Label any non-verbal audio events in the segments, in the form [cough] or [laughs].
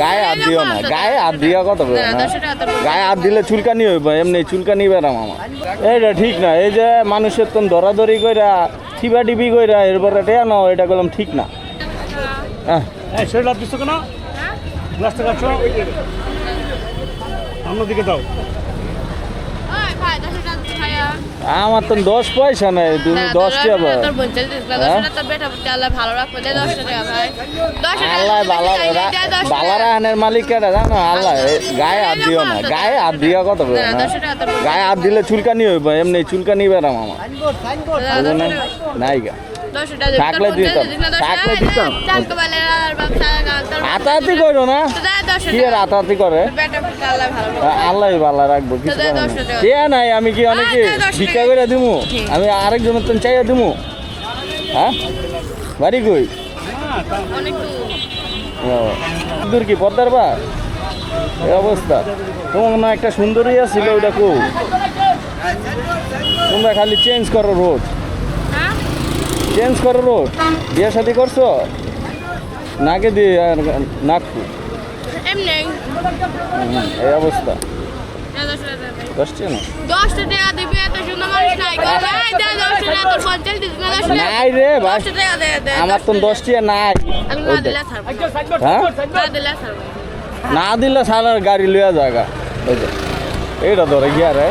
গায়ে হাত দিও না গায়ে হাত দিয়া কত। গায়ে হাত দিলে চুলকানি হইব এমনি চুলকানি বেরাম আমার। এইটা ঠিক না এই যে মানুষের তো দরাদরি কইরা টিবা ডিবি কইরা এরপরে টেয়া নাও এটা করলাম ঠিক না। হ্যাঁ। সেটা দিচ্ছ কেন? কাটছ? অন্যদিকে দাও ওই ভাই, দশশো টাকা দিতে ভাইয়া। আমার তো দশ পয়সা নাই তুমি না, দশ টাকা হ্যাঁ? আল্লাহ বালারাহানের মালিক কেটা জানো আল্লাহ গায়ে হাত দিও না গায়ে হাত দিয়া কত বলব। গায়ে হাত দিলে চুলকানি হইব এমনি চুলকানি বেড়াম আমার। নাই গা। দিবি, থাকলে দিতাম, না, থাকলে দিতাম। হাতাহাতি করো না। কি আর আল্লাহ ভালো রাখবে। কিছু নাই। কে নাই আমি কি অনেকে ভিক্ষা করে দিমু? হুম। আমি আরেকজনের তো চাইয়া দিমু। হ্যাঁ? বাড়ি কই? দূর। কি পদ্মার বা এই অবস্থা। তোমার না একটা সুন্দরী ছিল ওইটা কো তোমরা খালি চেঞ্জ করো রোড হ্যাঁ? চেঞ্জ করো রোড বিয়ে শাদি করছ? নাকে দিয়ে আর নাকু এই অবস্থা। নাই। রে আমার তো দশটা নাই। না দিলে দেখ। হ্যাঁ? না দিলে সারার গাড়ি লইয়া জায়গা এইটা ধরে গিয়া রে।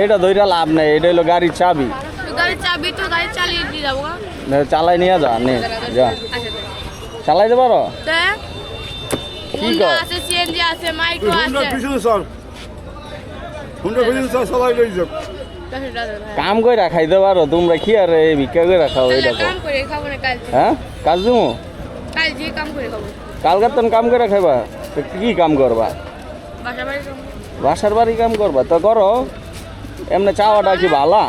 এইটা ধইরা লাভ নাই এটা হলো গাড়ির চাবি। গাড়ি চাবি তো গাড়ি চালিয়ে দিয়ে যাব চালাই নিয়ে যা নে যা। আচ্ছা। চালাইতে পারো কি হুন্ডা কর? আছে সিএনজি আছে মাইক্রো আছে। পিছনে চল। হুন্ডার পিছনে চল সবাই লই যাও। দে কাম করে খাইতে পারো তোমরা কি আর এই ভিক্ষা করে খাও তাহলে এইটা কাম করে খাব না কাল হ্যাঁ? কাজ দিমু? কাল যে কাম করে খাব। কালকে তো কাম করে খাইবা? তো কি কাম করবা? বাসার বাড়ি কাম করবা? তো করো। এমনি চাওয়াটা কি ভালা?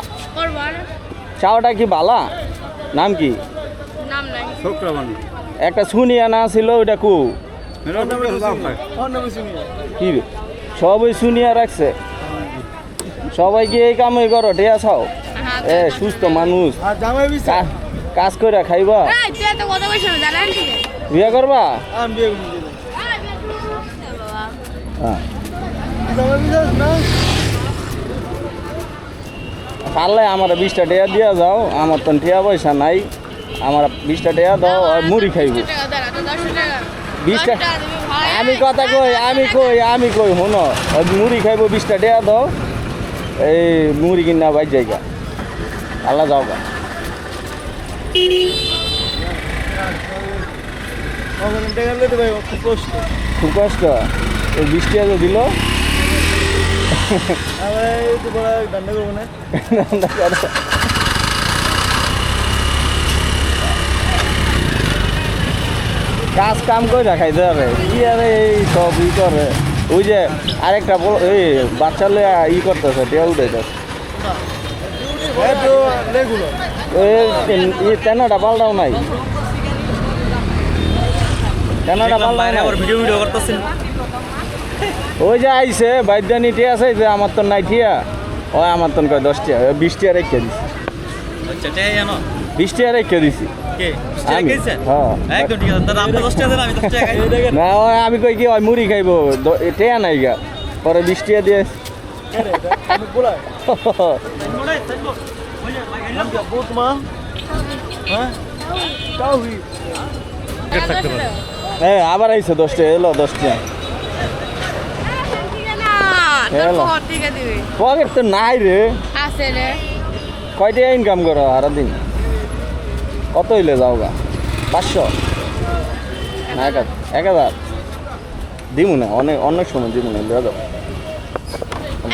চাওয়াটা কি বালা? নাম কি? নাম নাই। একটা শুনিয়া না ছিল ওইটা কু? কি সবই শুনিয়া রাখছে। সবাই কি এই কামই করো টিয়া ছাও হ্যাঁ এ সুস্থ মানুষ। কা- কাজ করে খাইবা? এই তুই এত কথা কইছ না জানেন কি বিয়া করবা? আমি বিয়ে করে দিলাম বাবা হ্যাঁ। পারলে আমার বিশটা টেয়া দিয়া যাও আমার তো টিয়া পয়সা নাই। আমার বিশটা টেয়া দাও আর মুড়ি খাইব। বিশটা। আমি কথা কই আমি কই আমি কই শোনো ওই মুড়ি খাইব বিশটা টেয়া দাও। এই মুড়ি কিনা বাই জায়গা। আল্লাহ যাও গা। খুব কষ্ট। খুব কষ্ট। এই বিশ টাকা দিল কাজ কাম করে খাইতে হবে। কি আরে এই সব ই করে? ওই যে আরেকটা বল এই বাচ্চা লইয়া ই করতেছে টিয়া উঠাইতেছে এই তো লেগুলো ওই তেনাটা পাল্টাও নাই। পাল্টাও ভিডিও ভিডিও ওই যে আইছে বাইদানি টিয়া আছে যে আমার তো নাই ঠিয়া ওই আমার তো কয় দশ টিয়া বিশ টিয়া রেখে দিছি। আচ্ছা তাই জানো বিশ টিয়া রেখে দিছি। হ্যাঁ। না আমি কই কি ওই মুড়ি খাইবো টিয়া নাই গা। পরে বিশ টিয়া দিয়ে হ্যাঁ। দশটা আবার আইছে দশ টিয়া এলো দশ টিয়া ঠিক আছে না, তোর এলো। পর থেকে দিবি। পকেট তো নাই রে। আছে রে। কয়টা ইনকাম করো সারা দিন কত হইলে যাও গা পাঁচশো এক হাজার। এক হাজার? দিমু না অনেক অনেক সময় দিমু না লিয়া যাও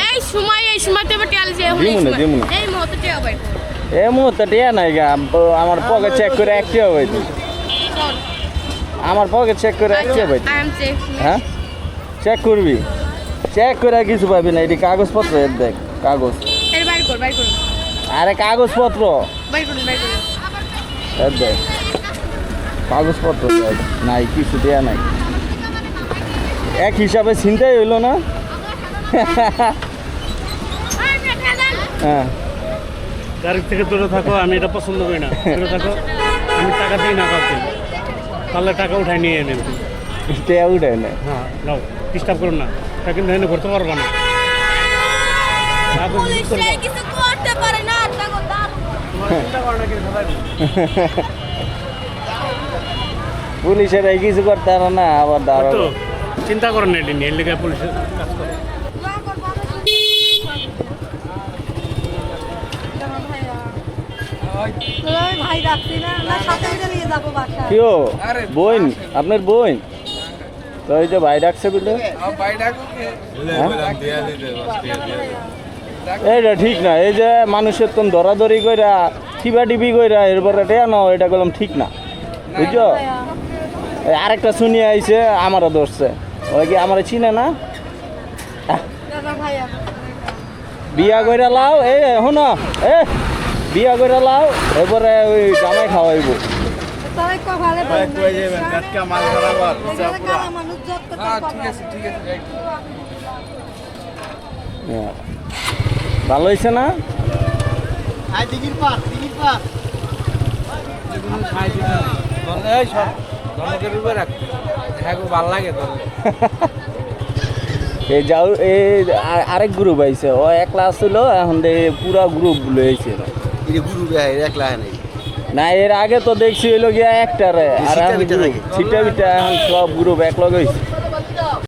এই সময় এই সময় তো এবার টিয়া লিছে, এখন এই দিমু না, দিমু না। এই মুহূর্তে টিয়া পাই। এ মুহূর্তে টিয়া নাই গা ব- আমার পকেট চেক করে হবে চল। আমার পকেট চেক করে হবে I am হ্যাঁ? চেক করবি? চেক করে কিছু পাবি না এটি কাগজপত্র এর দেখ কাগজ। এর বাইর কর, বাইর কর। আরে কাগজপত্র। এর দেখ কাগজপত্র নাই কিছু দেয়া নাই। এক হিসাবে চিন্তাই হইল না? হ্যাঁ। গাড়ি থেকে দূরে থাকো আমি এটা পছন্দ করি না। দূরে থাকো আমি টাকা দিই না কাউকে। তাহলে টাকা উঠাই নিয়ে নেব টেয়া উঠে না। হ্যাঁ যাও ডিস্টার্ব করুন না। কিন্তু এনে করতে পারব না? পুলিশরা [laughs] কিছু করতে পারে না আবার দাঁড়াবো চিন্তা করেন এটি নিয়ে লেগে পুলিশের কাজ করে। ভাই রাখছি না না সাথে উঠে নিয়ে যাব বাসা কিও? আপনার বোন? তো ওই যে ভাই ডাকছে বলে এইটা ঠিক না এই যে মানুষের তো দরাদরি কইরা টিপা টিপি কইরা এরপরে টেয়া নাও এটা করলাম ঠিক না। বুঝছ? এই আরেকটা শুনিয়ে আইছে আমারও ধরছে। ওই কি আমার চিনে না? বিয়া কইরা লাও এই শোনো এ বিয়া কইরা লাও এরপরে ওই জামাই খাওয়াইব। তাই ক ভালো কই যাবেন কাটকা মাল বরাবর। কালা মানুষ যত ঠিক আছে ঠিক আছে হ্যাঁ। ভালো হয়েছে না? [laughs] এই যাও এই আরেক গ্রুপ আইছে। ও একলা ছিল এখন দে পুরা গ্রুপ লইছে না এর আগে তো দেখছি হইল গিয়া একটারে। আর সিটা বিটা এখন সব গ্রুপ এক লগে হইছে।